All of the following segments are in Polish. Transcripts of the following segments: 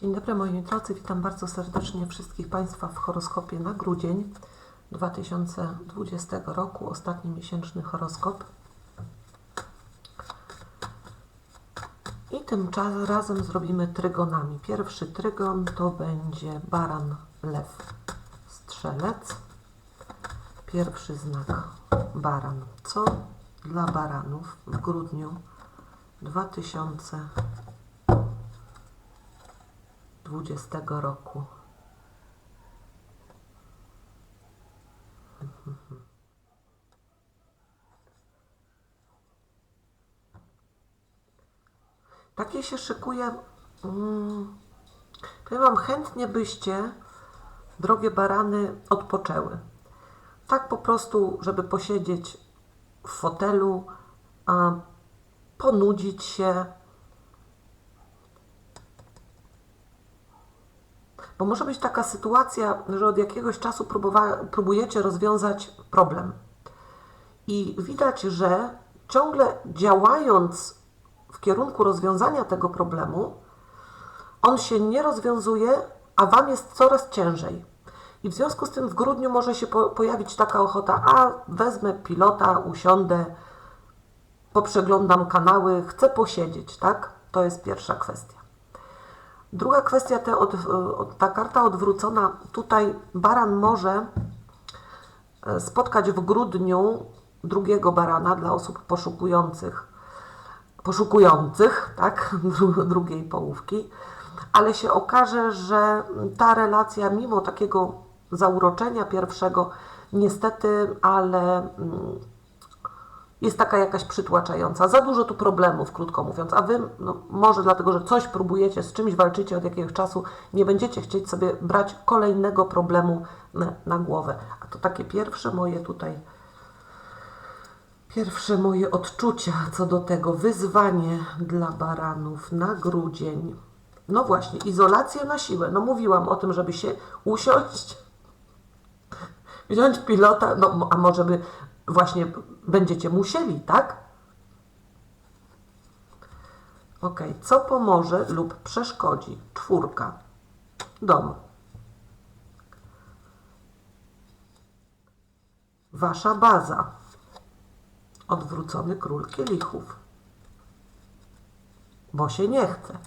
Dzień dobry moi drodzy, witam bardzo serdecznie wszystkich Państwa w horoskopie na grudzień 2020 roku, ostatni miesięczny horoskop. I tym razem zrobimy trygonami. Pierwszy trygon to będzie baran, lew, strzelec. Pierwszy znak baran. Co dla baranów w grudniu 2020 20 roku. Takie się szykuje. Mm, powiem Wam, chętnie byście, drogie barany, odpoczęły. Tak po prostu, żeby posiedzieć w fotelu, a ponudzić się, Bo może być taka sytuacja, że od jakiegoś czasu próbujecie rozwiązać problem. I widać, że ciągle działając w kierunku rozwiązania tego problemu, on się nie rozwiązuje, a Wam jest coraz ciężej. I w związku z tym w grudniu może się po- pojawić taka ochota, a wezmę pilota, usiądę, poprzeglądam kanały, chcę posiedzieć, tak? To jest pierwsza kwestia. Druga kwestia, te od, od, ta karta odwrócona, tutaj baran może e, spotkać w grudniu drugiego barana dla osób poszukujących, poszukujących, tak, dru, drugiej połówki, ale się okaże, że ta relacja, mimo takiego zauroczenia pierwszego, niestety, ale mm, jest taka jakaś przytłaczająca. Za dużo tu problemów, krótko mówiąc. A wy, no, może dlatego, że coś próbujecie, z czymś walczycie od jakiegoś czasu, nie będziecie chcieć sobie brać kolejnego problemu na, na głowę. A to takie pierwsze moje tutaj, pierwsze moje odczucia co do tego. Wyzwanie dla baranów na grudzień. No właśnie, izolacja na siłę. No mówiłam o tym, żeby się usiąść wziąć pilota, no a może by właśnie będziecie musieli, tak? Ok, co pomoże lub przeszkodzi? Czwórka. Dom. Wasza baza. Odwrócony król kielichów. Bo się nie chce.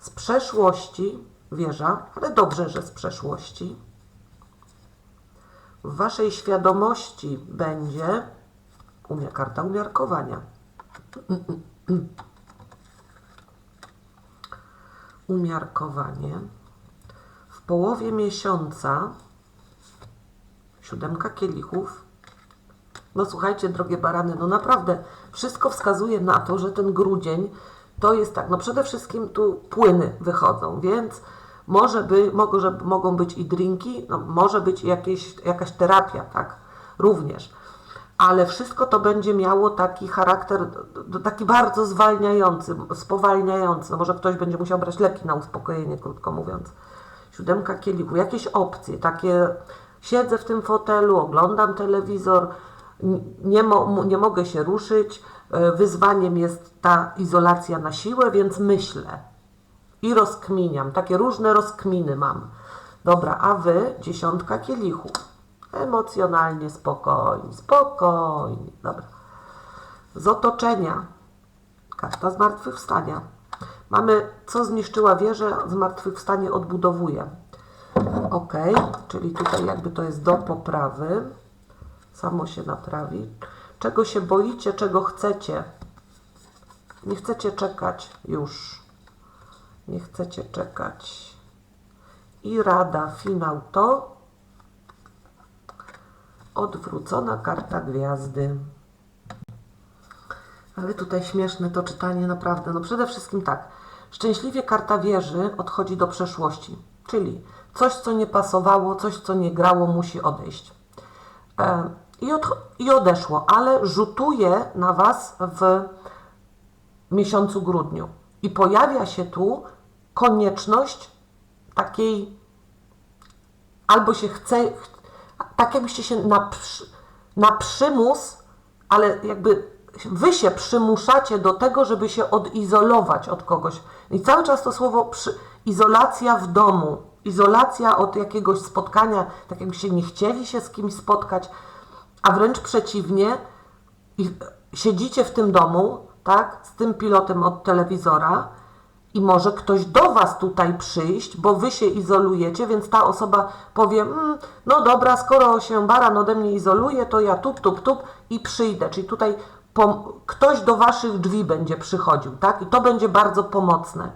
Z przeszłości wieża, ale dobrze, że z przeszłości w Waszej świadomości będzie umia, karta umiarkowania. Umiarkowanie. W połowie miesiąca siódemka kielichów. No słuchajcie, drogie barany, no naprawdę wszystko wskazuje na to, że ten grudzień to jest tak, no przede wszystkim tu płyny wychodzą, więc może by, mogą, być i drinki, no może być jakieś, jakaś terapia, tak, również. Ale wszystko to będzie miało taki charakter, taki bardzo zwalniający, spowalniający. No może ktoś będzie musiał brać leki na uspokojenie, krótko mówiąc. Siódemka kielichu, jakieś opcje, takie siedzę w tym fotelu, oglądam telewizor, nie, mo, nie mogę się ruszyć, e, wyzwaniem jest ta izolacja na siłę, więc myślę, i rozkminiam. Takie różne rozkminy mam. Dobra, a wy dziesiątka kielichów. Emocjonalnie spokojni, spokojni. Dobra. Z otoczenia. Karta zmartwychwstania. Mamy, co zniszczyła wieżę, zmartwychwstanie odbudowuje. Ok, czyli tutaj jakby to jest do poprawy. Samo się naprawi. Czego się boicie, czego chcecie? Nie chcecie czekać już nie chcecie czekać. I rada, finał to odwrócona karta gwiazdy. Ale tutaj śmieszne to czytanie naprawdę. No przede wszystkim tak. Szczęśliwie karta wieży odchodzi do przeszłości. Czyli coś, co nie pasowało, coś, co nie grało, musi odejść. E, i, od, I odeszło, ale rzutuje na Was w miesiącu grudniu. I pojawia się tu konieczność takiej, albo się chce, ch- tak jakbyście się na, na przymus, ale jakby wy się przymuszacie do tego, żeby się odizolować od kogoś. I cały czas to słowo przy, izolacja w domu, izolacja od jakiegoś spotkania, tak jakbyście nie chcieli się z kimś spotkać, a wręcz przeciwnie, i siedzicie w tym domu, tak, z tym pilotem od telewizora i może ktoś do Was tutaj przyjść, bo Wy się izolujecie, więc ta osoba powie, mm, no dobra, skoro się baran ode mnie izoluje, to ja tup, tup, tup i przyjdę. Czyli tutaj ktoś do Waszych drzwi będzie przychodził, tak? I to będzie bardzo pomocne.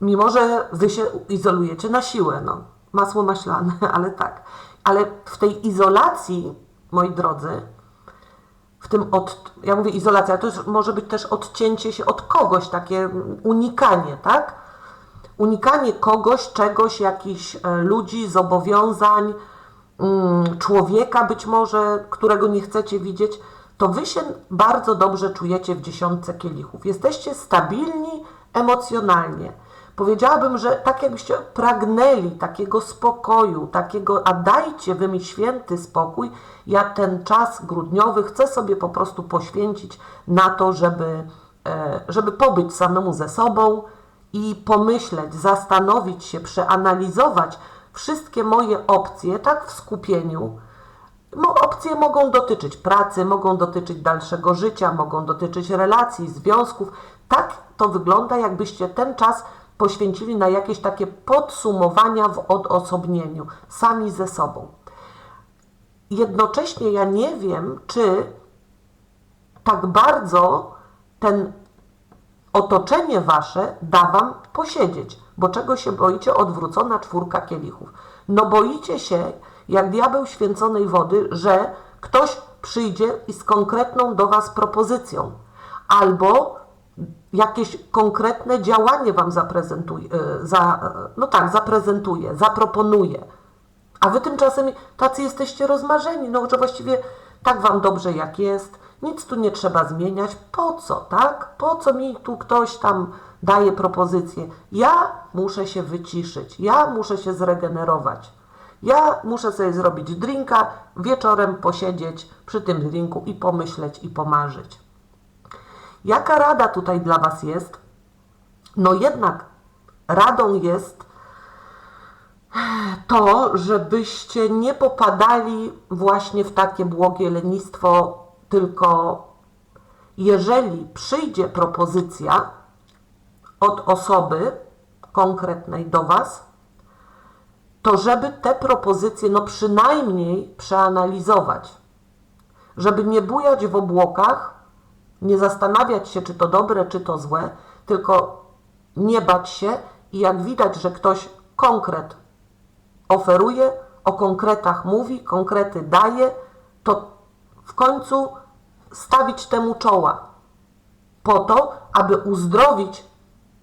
Mimo, że Wy się izolujecie na siłę, no. Masło maślane, ale tak. Ale w tej izolacji, moi drodzy, w tym od, ja mówię izolacja, to już może być też odcięcie się od kogoś, takie unikanie, tak? Unikanie kogoś, czegoś, jakichś e, ludzi, zobowiązań, mm, człowieka być może, którego nie chcecie widzieć, to wy się bardzo dobrze czujecie w dziesiątce kielichów. Jesteście stabilni emocjonalnie. Powiedziałabym, że tak jakbyście pragnęli takiego spokoju, takiego, a dajcie wy mi święty spokój, ja ten czas grudniowy chcę sobie po prostu poświęcić na to, żeby, e, żeby pobyć samemu ze sobą i pomyśleć, zastanowić się, przeanalizować wszystkie moje opcje, tak w skupieniu. Mo- Opcje mogą dotyczyć pracy, mogą dotyczyć dalszego życia, mogą dotyczyć relacji, związków. Tak to wygląda, jakbyście ten czas poświęcili na jakieś takie podsumowania w odosobnieniu, sami ze sobą. Jednocześnie ja nie wiem, czy tak bardzo ten otoczenie wasze da wam posiedzieć. Bo czego się boicie? Odwrócona czwórka kielichów. No boicie się, jak diabeł święconej wody, że ktoś przyjdzie i z konkretną do was propozycją. Albo jakieś konkretne działanie wam zaprezentuje, e, za, e, no tak, zaprezentuje, zaproponuje. A wy tymczasem tacy jesteście rozmarzeni, no że właściwie tak wam dobrze jak jest, nic tu nie trzeba zmieniać. Po co, tak? Po co mi tu ktoś tam daje propozycję? Ja muszę się wyciszyć, ja muszę się zregenerować. Ja muszę sobie zrobić drinka, wieczorem posiedzieć przy tym drinku i pomyśleć i pomarzyć. Jaka rada tutaj dla Was jest? No jednak radą jest to, żebyście nie popadali właśnie w takie błogie lenistwo, tylko jeżeli przyjdzie propozycja od osoby konkretnej do Was, to żeby te propozycje no przynajmniej przeanalizować, żeby nie bujać w obłokach, nie zastanawiać się, czy to dobre, czy to złe, tylko nie bać się i jak widać, że ktoś konkret oferuje, o konkretach mówi, konkrety daje, to w końcu stawić temu czoła po to, aby uzdrowić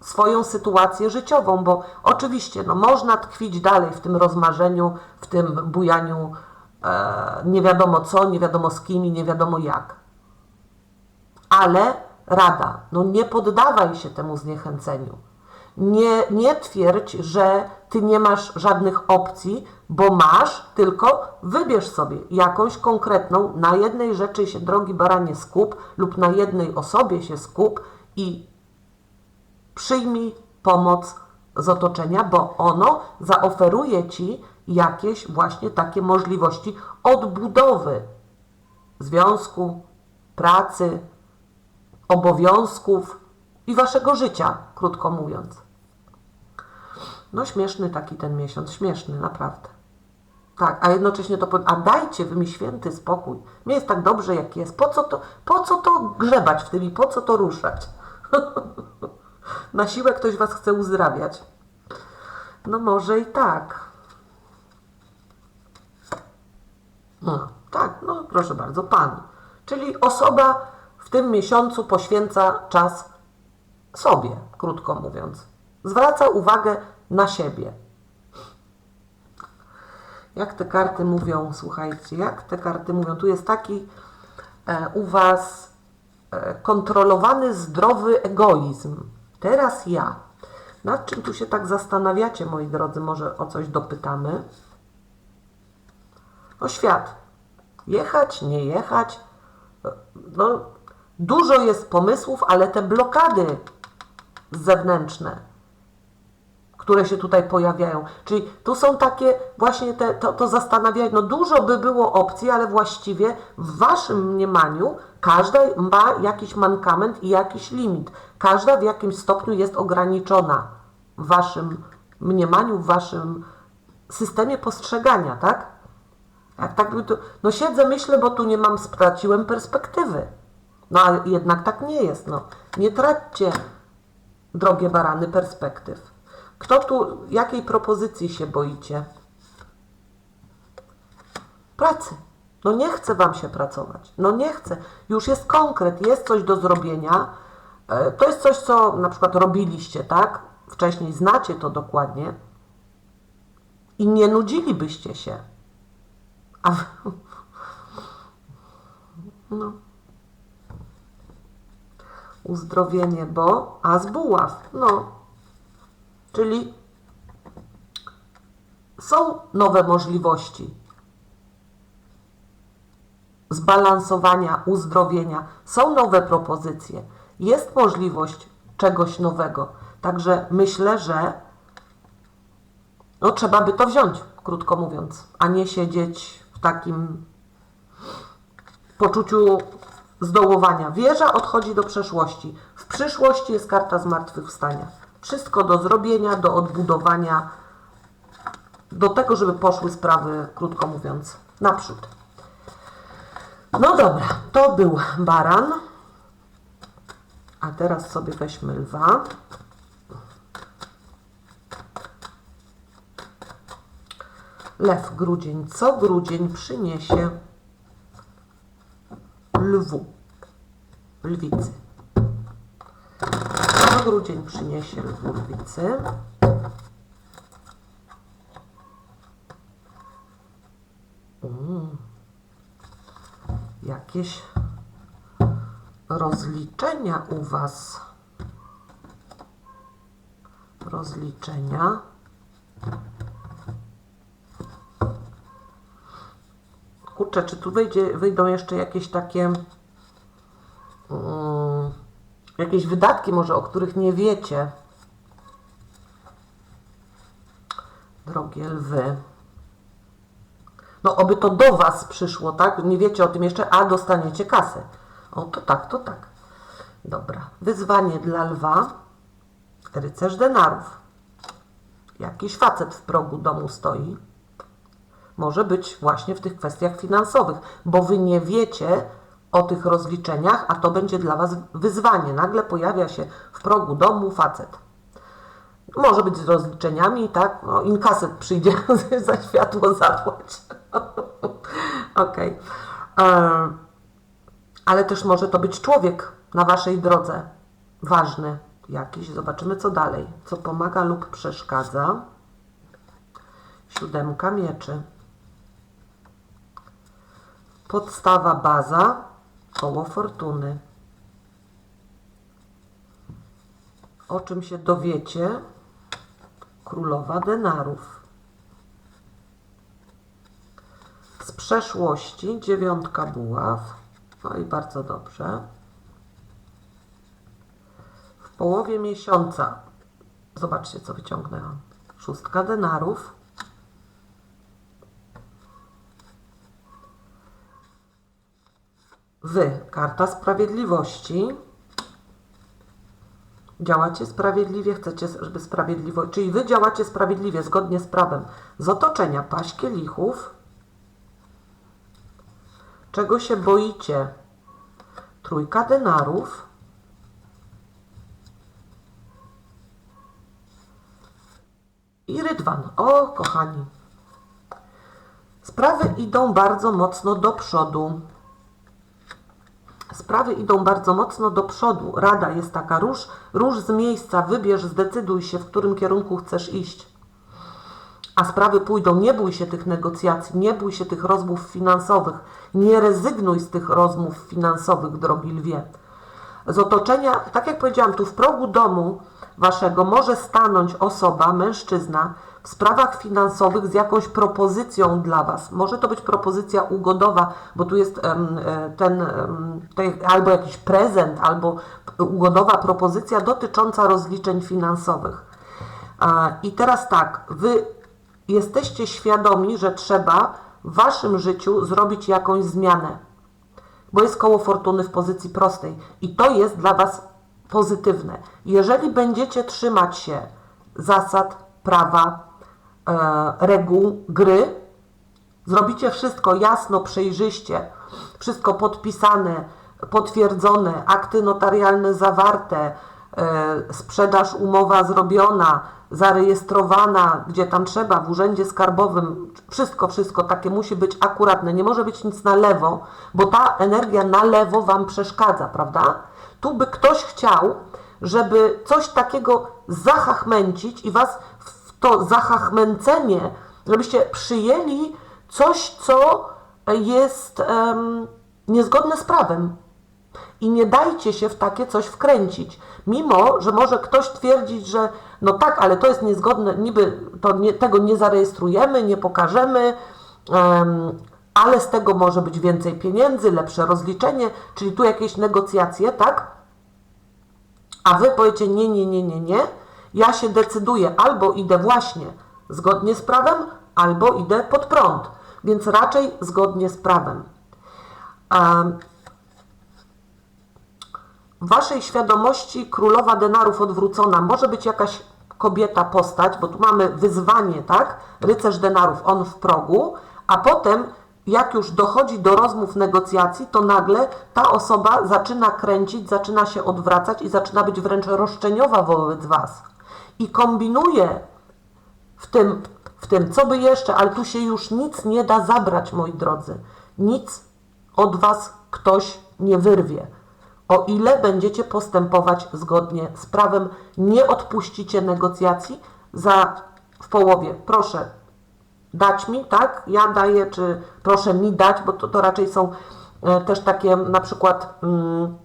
swoją sytuację życiową, bo oczywiście no, można tkwić dalej w tym rozmarzeniu, w tym bujaniu e, nie wiadomo co, nie wiadomo z kim i nie wiadomo jak. Ale rada, no nie poddawaj się temu zniechęceniu. Nie, nie twierdź, że ty nie masz żadnych opcji, bo masz, tylko wybierz sobie jakąś konkretną, na jednej rzeczy się, drogi baranie, skup lub na jednej osobie się skup i przyjmij pomoc z otoczenia, bo ono zaoferuje ci jakieś właśnie takie możliwości odbudowy związku, pracy, obowiązków i waszego życia, krótko mówiąc. No śmieszny taki ten miesiąc, śmieszny, naprawdę. Tak, a jednocześnie to, a dajcie wy mi święty spokój. Mnie jest tak dobrze, jak jest. Po co to, po co to grzebać w tym i po co to ruszać? Na siłę ktoś was chce uzdrawiać. No może i tak. No, tak, no proszę bardzo, Pan. Czyli osoba w tym miesiącu poświęca czas sobie, krótko mówiąc. Zwraca uwagę na siebie. Jak te karty mówią, słuchajcie, jak te karty mówią? Tu jest taki e, u Was e, kontrolowany, zdrowy egoizm. Teraz ja. Nad czym tu się tak zastanawiacie, moi drodzy? Może o coś dopytamy? O świat. Jechać, nie jechać, no, dużo jest pomysłów, ale te blokady zewnętrzne, które się tutaj pojawiają. Czyli tu są takie właśnie te, to, to zastanawianie, no dużo by było opcji, ale właściwie w waszym mniemaniu każda ma jakiś mankament i jakiś limit. Każda w jakimś stopniu jest ograniczona w waszym mniemaniu, w waszym systemie postrzegania, tak? Jak tak by no siedzę, myślę, bo tu nie mam, straciłem perspektywy. No ale jednak tak nie jest, no. Nie traćcie, drogie barany, perspektyw. Kto tu, jakiej propozycji się boicie? Pracy. No nie chce Wam się pracować. No nie chce. Już jest konkret, jest coś do zrobienia. E, To jest coś, co na przykład robiliście, tak? Wcześniej znacie to dokładnie. I nie nudzilibyście się. A. No. Uzdrowienie, bo a buław. No. Czyli są nowe możliwości zbalansowania, uzdrowienia. Są nowe propozycje. Jest możliwość czegoś nowego. Także myślę, że no, trzeba by to wziąć, krótko mówiąc, a nie siedzieć w takim poczuciu zdołowania. Wieża odchodzi do przeszłości. W przyszłości jest karta zmartwychwstania. Wszystko do zrobienia, do odbudowania, do tego, żeby poszły sprawy, krótko mówiąc, naprzód. No dobra, to był baran. A teraz sobie weźmy lwa. Lew, grudzień. Co grudzień przyniesie lwu, lwicy? Co grudzień przyniesie lwu, lwicy? Mm. Jakieś rozliczenia u Was. Rozliczenia. Kurczę, czy tu wyjdzie, wyjdą jeszcze jakieś takie mm, jakieś wydatki może, o których nie wiecie. Drogie lwy. No, oby to do Was przyszło, tak? Nie wiecie o tym jeszcze, a dostaniecie kasę. O, to tak, to tak. Dobra. Wyzwanie dla lwa. Rycerz denarów. Jakiś facet w progu domu stoi. Może być właśnie w tych kwestiach finansowych, bo Wy nie wiecie o tych rozliczeniach, a to będzie dla Was wyzwanie. Nagle pojawia się w progu domu facet. Może być z rozliczeniami, tak? No, inkaset przyjdzie za światło zapłać. Okej. Okay. Ale też może to być człowiek na Waszej drodze. Ważny jakiś. Zobaczymy, co dalej. Co pomaga lub przeszkadza. Siódemka mieczy. Podstawa, baza, koło fortuny. O czym się dowiecie? Królowa denarów. Z przeszłości dziewiątka buław. No i bardzo dobrze. W połowie miesiąca, zobaczcie co wyciągnęłam. Szóstka denarów. Wy, karta sprawiedliwości. Działacie sprawiedliwie, chcecie, żeby sprawiedliwość, czyli wy działacie sprawiedliwie, zgodnie z prawem. Z otoczenia paść kielichów. Czego się boicie? Trójka denarów. I rydwan. O, kochani. Sprawy idą bardzo mocno do przodu. Sprawy idą bardzo mocno do przodu. Rada jest taka, rusz, rusz z miejsca, wybierz, zdecyduj się, w którym kierunku chcesz iść. A sprawy pójdą, nie bój się tych negocjacji, nie bój się tych rozmów finansowych, nie rezygnuj z tych rozmów finansowych, drogi lwie. z otoczenia, tak jak powiedziałam, tu w progu domu waszego może stanąć osoba, mężczyzna, w sprawach finansowych z jakąś propozycją dla was. Może to być propozycja ugodowa, bo tu jest e, ten, albo jakiś prezent, albo ugodowa propozycja dotycząca rozliczeń finansowych. I teraz tak, wy jesteście świadomi, że trzeba w waszym życiu zrobić jakąś zmianę, bo jest koło fortuny w pozycji prostej i to jest dla was pozytywne. Jeżeli będziecie trzymać się zasad, prawa, reguł gry, zrobicie wszystko jasno, przejrzyście, wszystko podpisane, potwierdzone, akty notarialne zawarte, e, sprzedaż, umowa zrobiona, zarejestrowana, gdzie tam trzeba, w urzędzie skarbowym, wszystko, wszystko takie musi być akuratne, nie może być nic na lewo, bo ta energia na lewo Wam przeszkadza, prawda? Tu by ktoś chciał, żeby coś takiego zachachmęcić i Was w to zachachmęcenie, żebyście przyjęli coś, co jest em, niezgodne z prawem. I nie dajcie się w takie coś wkręcić. Mimo, że może ktoś twierdzić, że no tak, ale to jest niezgodne, niby to nie, tego nie zarejestrujemy, nie pokażemy, em, ale z tego może być więcej pieniędzy, lepsze rozliczenie, czyli tu jakieś negocjacje, tak? A wy powiecie nie, nie, nie, nie, nie. Ja się decyduję, albo idę właśnie zgodnie z prawem, albo idę pod prąd. Więc raczej zgodnie z prawem. Em, w waszej świadomości królowa denarów odwrócona może być jakaś kobieta, postać, bo tu mamy wyzwanie, tak? Rycerz denarów, on w progu, a potem, jak już dochodzi do rozmów, negocjacji, to nagle ta osoba zaczyna kręcić, zaczyna się odwracać i zaczyna być wręcz roszczeniowa wobec was. I kombinuje w tym, w tym, co by jeszcze, ale tu się już nic nie da zabrać, moi drodzy. Nic od was ktoś nie wyrwie. O ile będziecie postępować zgodnie z prawem, nie odpuścicie negocjacji za w połowie. Proszę dać mi, tak? Ja daję, czy proszę mi dać, bo to, to raczej są e, też takie na przykład mm,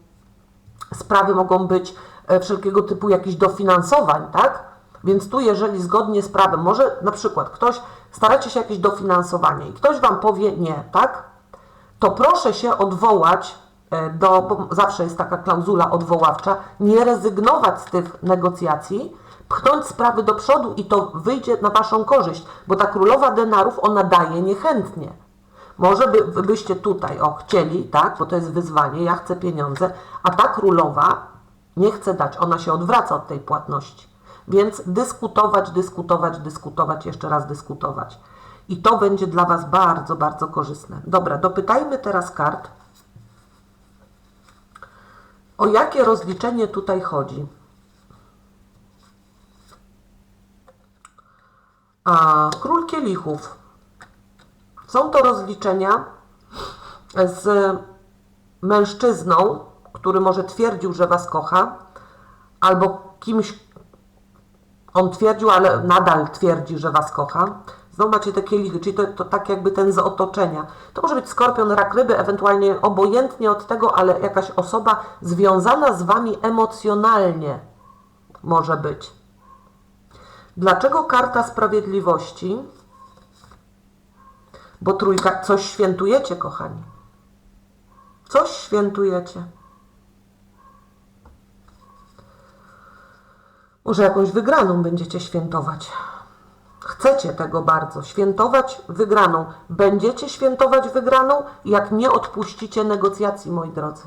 sprawy mogą być wszelkiego typu jakichś dofinansowań, tak? Więc tu, jeżeli zgodnie z prawem, może na przykład ktoś, staracie się jakieś dofinansowanie i ktoś Wam powie nie, tak? To proszę się odwołać e, do, bo zawsze jest taka klauzula odwoławcza, nie rezygnować z tych negocjacji, pchnąć sprawy do przodu i to wyjdzie na Waszą korzyść, bo ta królowa denarów, ona daje niechętnie. Może by, byście tutaj, o, chcieli, tak, bo to jest wyzwanie, ja chcę pieniądze, a ta królowa nie chce dać, ona się odwraca od tej płatności. Więc dyskutować, dyskutować, dyskutować, jeszcze raz dyskutować. I to będzie dla Was bardzo, bardzo korzystne. Dobra, dopytajmy teraz kart. O jakie rozliczenie tutaj chodzi? A król kielichów. Są to rozliczenia z mężczyzną, który może twierdził, że Was kocha, albo kimś, on twierdził, ale nadal twierdzi, że Was kocha. Znowu macie te kielichy, czyli to, to tak jakby ten z otoczenia. To może być skorpion, rak, ryby, ewentualnie obojętnie od tego, ale jakaś osoba związana z Wami emocjonalnie może być. Dlaczego karta sprawiedliwości? Bo trójka, coś świętujecie, kochani. Coś świętujecie. Może jakąś wygraną będziecie świętować. Chcecie tego bardzo. Świętować wygraną. Będziecie świętować wygraną, jak nie odpuścicie negocjacji, moi drodzy.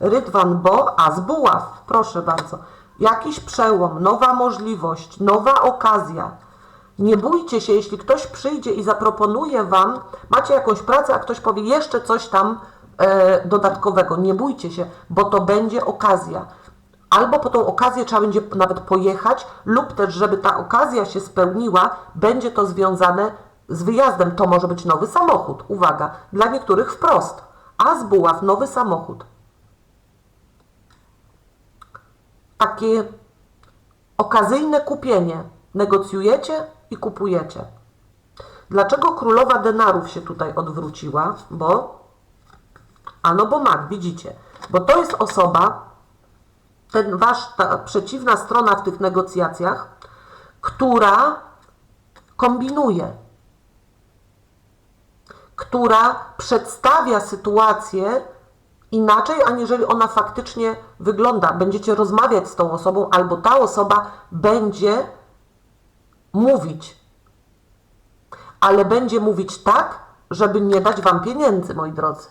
Rydwan Bo, a z buław, proszę bardzo. Jakiś przełom, nowa możliwość, nowa okazja. Nie bójcie się, jeśli ktoś przyjdzie i zaproponuje Wam, macie jakąś pracę, a ktoś powie jeszcze coś tam e, dodatkowego. Nie bójcie się, bo to będzie okazja. Albo po tą okazję trzeba będzie nawet pojechać, lub też, żeby ta okazja się spełniła, będzie to związane z wyjazdem. To może być nowy samochód. Uwaga, dla niektórych wprost. A z buław nowy samochód. Takie okazyjne kupienie. Negocjujecie i kupujecie. Dlaczego królowa denarów się tutaj odwróciła? Bo, ano bo mag, widzicie, Bo to jest osoba, ten wasz, ta przeciwna strona w tych negocjacjach, która kombinuje, która przedstawia sytuację inaczej, aniżeli ona faktycznie wygląda. Będziecie rozmawiać z tą osobą, albo ta osoba będzie mówić, ale będzie mówić tak, żeby nie dać wam pieniędzy, moi drodzy.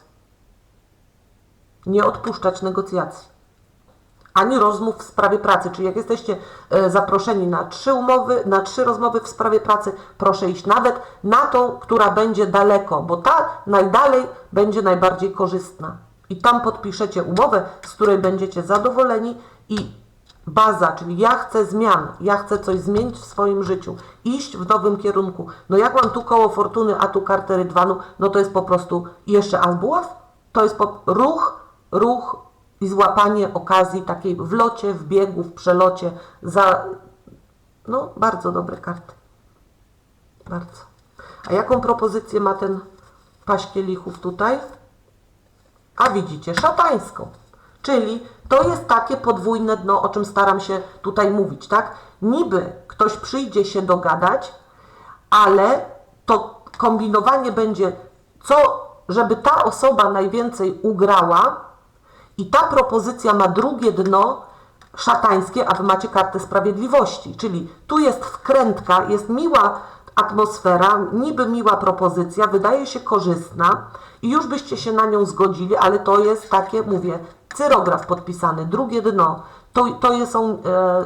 Nie odpuszczać negocjacji ani rozmów w sprawie pracy. Czyli jak jesteście e, zaproszeni na trzy umowy, na trzy rozmowy w sprawie pracy, proszę iść nawet na tą, która będzie daleko, bo ta najdalej będzie najbardziej korzystna. I tam podpiszecie umowę, z której będziecie zadowoleni i baza, czyli ja chcę zmian, ja chcę coś zmienić w swoim życiu, iść w nowym kierunku. No jak mam tu koło fortuny, a tu kartę rydwanu, no to jest po prostu jeszcze azbuław, to jest po, ruch, ruch i złapanie okazji takiej w locie, w biegu, w przelocie za, no bardzo dobre karty. Bardzo. A jaką propozycję ma ten paś kielichów tutaj? A widzicie, szatańską. Czyli to jest takie podwójne dno, o czym staram się tutaj mówić, tak? Niby ktoś przyjdzie się dogadać, ale to kombinowanie będzie, co, żeby ta osoba najwięcej ugrała, i ta propozycja ma drugie dno szatańskie, a wy macie kartę sprawiedliwości. Czyli tu jest wkrętka, jest miła atmosfera, niby miła propozycja, wydaje się korzystna i już byście się na nią zgodzili, ale to jest takie, mówię, cyrograf podpisany, drugie dno. To, to są e,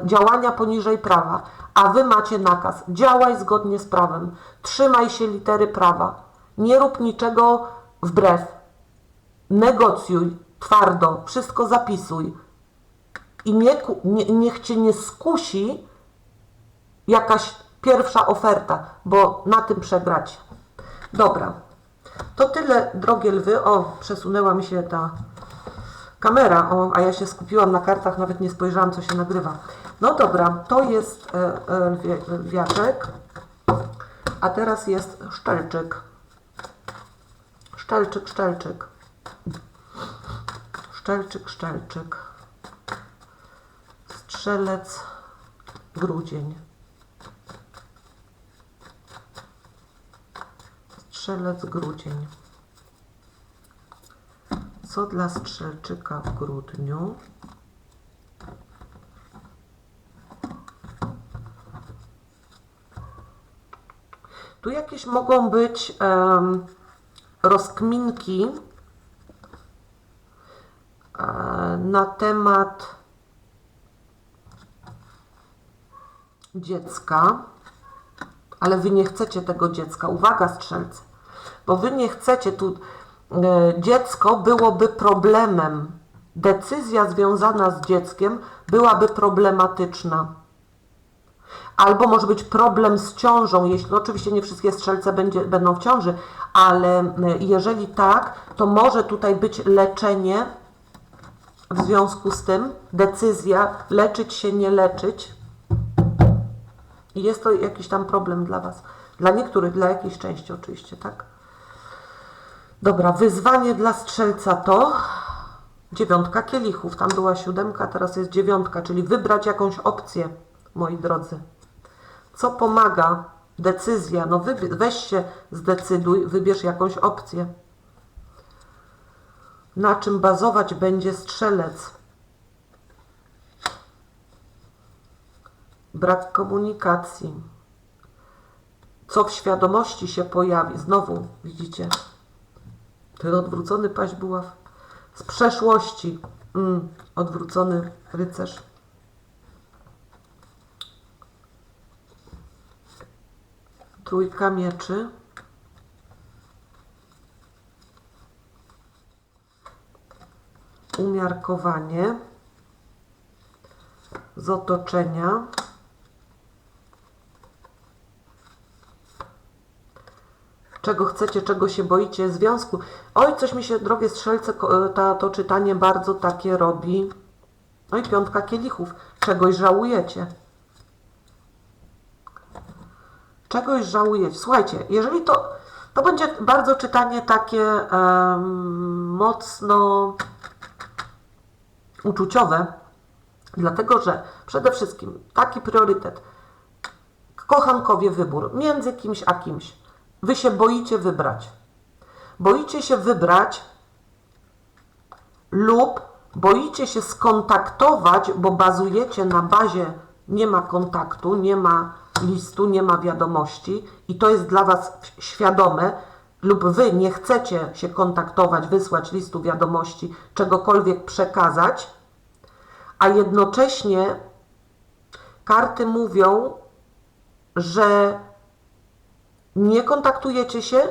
działania poniżej prawa, a wy macie nakaz. Działaj zgodnie z prawem, trzymaj się litery prawa, nie rób niczego wbrew, negocjuj, twardo, wszystko zapisuj. I nie, nie, niech cię nie skusi jakaś pierwsza oferta, bo na tym przegrać. Dobra, to tyle, drogie lwy. O, przesunęła mi się ta kamera, o, a ja się skupiłam na kartach, nawet nie spojrzałam, co się nagrywa. No dobra, to jest e, e, lwie, lwiaczek, a teraz jest szczelczyk. Szczelczyk, szczelczyk. Szczelczyk, szczelczyk. Strzelec, grudzień. Strzelec, grudzień. Co dla strzelczyka w grudniu? Tu jakieś mogą być um, rozkminki na temat dziecka, ale wy nie chcecie tego dziecka. Uwaga, strzelcy, bo wy nie chcecie tu. E, dziecko byłoby problemem. Decyzja związana z dzieckiem byłaby problematyczna. Albo może być problem z ciążą, jeśli no oczywiście nie wszystkie strzelce będzie, będą w ciąży, ale e, jeżeli tak, to może tutaj być leczenie w związku z tym decyzja leczyć się, nie leczyć. Jest to jakiś tam problem dla Was. Dla niektórych, dla jakiejś części oczywiście, tak? Dobra, wyzwanie dla strzelca to dziewiątka kielichów. Tam była siódemka, teraz jest dziewiątka, czyli wybrać jakąś opcję, moi drodzy. Co pomaga? Decyzja. No weź się, zdecyduj, wybierz jakąś opcję na czym bazować będzie strzelec. Brak komunikacji. Co w świadomości się pojawi? Znowu, widzicie, ten odwrócony paść buław z przeszłości. Mm, odwrócony rycerz. Trójka mieczy. Umiarkowanie z otoczenia. Czego chcecie, czego się boicie, związku. Oj, coś mi się, drogie strzelce, ta, to czytanie bardzo takie robi. Oj, piątka kielichów. Czegoś żałujecie. Czegoś żałujecie. Słuchajcie, jeżeli to, to będzie bardzo czytanie takie um, mocno uczuciowe, dlatego że przede wszystkim taki priorytet, kochankowie wybór między kimś a kimś. Wy się boicie wybrać. Boicie się wybrać lub boicie się skontaktować, bo bazujecie na bazie nie ma kontaktu, nie ma listu, nie ma wiadomości i to jest dla Was świadome, lub Wy nie chcecie się kontaktować, wysłać listu wiadomości, czegokolwiek przekazać, a jednocześnie karty mówią, że nie kontaktujecie się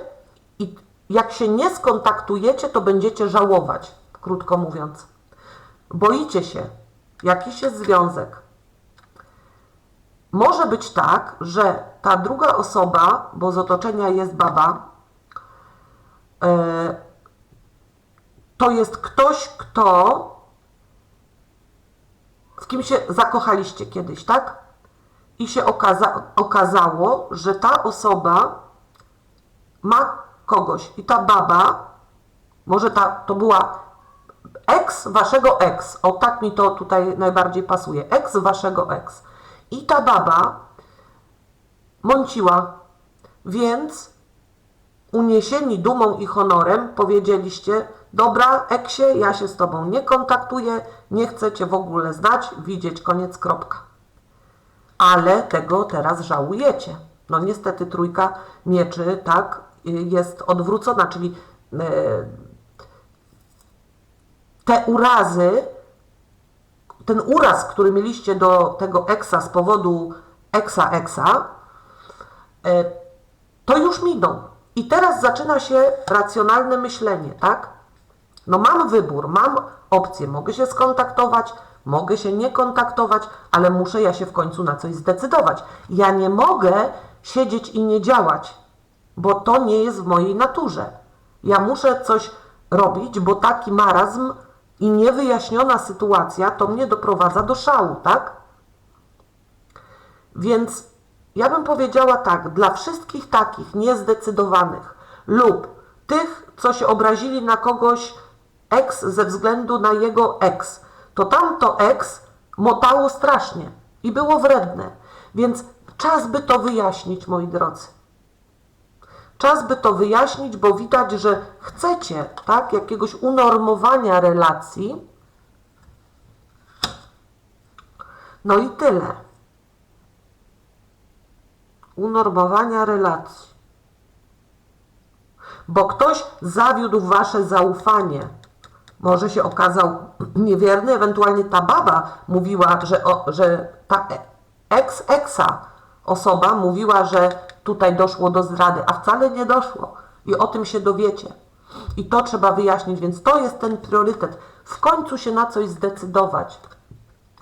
i jak się nie skontaktujecie, to będziecie żałować, krótko mówiąc. Boicie się, jakiś jest związek. Może być tak, że ta druga osoba, bo z otoczenia jest baba, to jest ktoś, kto w kim się zakochaliście kiedyś, tak? I się okaza okazało, że ta osoba ma kogoś i ta baba, może ta, to była ex waszego ex, o tak mi to tutaj najbardziej pasuje, ex waszego ex. I ta baba mąciła, więc uniesieni dumą i honorem powiedzieliście, dobra eksie, ja się z tobą nie kontaktuję, nie chcę cię w ogóle znać, widzieć, koniec, kropka. Ale tego teraz żałujecie. No niestety trójka mieczy, tak, jest odwrócona, czyli e, te urazy, ten uraz, który mieliście do tego eksa z powodu eksa eksa, e, to już miną. I teraz zaczyna się racjonalne myślenie, tak? No mam wybór, mam opcję, mogę się skontaktować, mogę się nie kontaktować, ale muszę ja się w końcu na coś zdecydować. Ja nie mogę siedzieć i nie działać, bo to nie jest w mojej naturze. Ja muszę coś robić, bo taki marazm i niewyjaśniona sytuacja to mnie doprowadza do szału, tak? Więc ja bym powiedziała tak, dla wszystkich takich niezdecydowanych lub tych, co się obrazili na kogoś ex ze względu na jego ex, to tamto ex motało strasznie i było wredne. Więc czas by to wyjaśnić, moi drodzy. Czas by to wyjaśnić, bo widać, że chcecie tak, jakiegoś unormowania relacji. No i tyle. Unormowania relacji. Bo ktoś zawiódł wasze zaufanie. Może się okazał niewierny, ewentualnie ta baba mówiła, że, o, że ta ex-exa osoba mówiła, że tutaj doszło do zdrady, a wcale nie doszło. I o tym się dowiecie. I to trzeba wyjaśnić, więc to jest ten priorytet. W końcu się na coś zdecydować.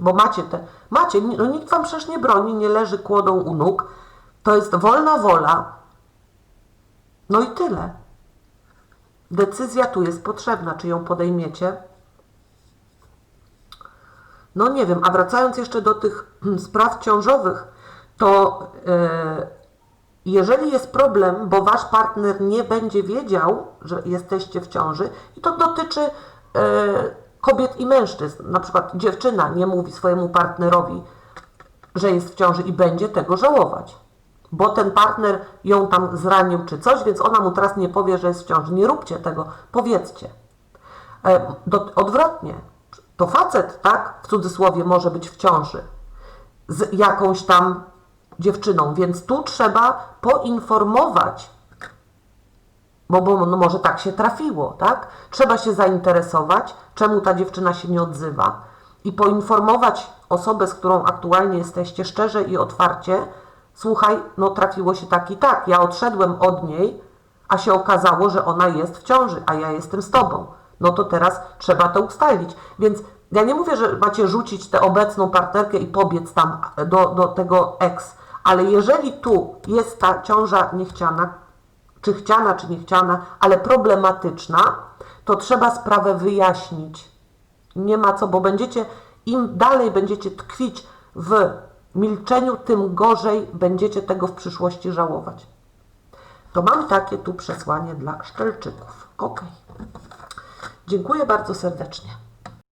Bo macie te, macie, no nikt wam przecież nie broni, nie leży kłodą u nóg. To jest wolna wola. No i tyle. Decyzja tu jest potrzebna, czy ją podejmiecie. No nie wiem, a wracając jeszcze do tych spraw ciążowych, to yy, jeżeli jest problem, bo wasz partner nie będzie wiedział, że jesteście w ciąży, i to dotyczy yy, kobiet i mężczyzn, na przykład dziewczyna nie mówi swojemu partnerowi, że jest w ciąży i będzie tego żałować, bo ten partner ją tam zranił czy coś, więc ona mu teraz nie powie, że jest w ciąży. Nie róbcie tego, powiedzcie. E, do, odwrotnie, to facet, tak, w cudzysłowie, może być w ciąży z jakąś tam dziewczyną, więc tu trzeba poinformować, bo, bo no może tak się trafiło, tak? Trzeba się zainteresować, czemu ta dziewczyna się nie odzywa i poinformować osobę, z którą aktualnie jesteście szczerze i otwarcie, słuchaj, no trafiło się tak i tak, ja odszedłem od niej, a się okazało, że ona jest w ciąży, a ja jestem z tobą. No to teraz trzeba to ustalić. Więc ja nie mówię, że macie rzucić tę obecną partnerkę i pobiec tam do, do tego ex, ale jeżeli tu jest ta ciąża niechciana, czy chciana, czy niechciana, ale problematyczna, to trzeba sprawę wyjaśnić. Nie ma co, bo będziecie, im dalej będziecie tkwić w milczeniu, tym gorzej będziecie tego w przyszłości żałować. To mam takie tu przesłanie dla szczelczyków. Ok. Dziękuję bardzo serdecznie.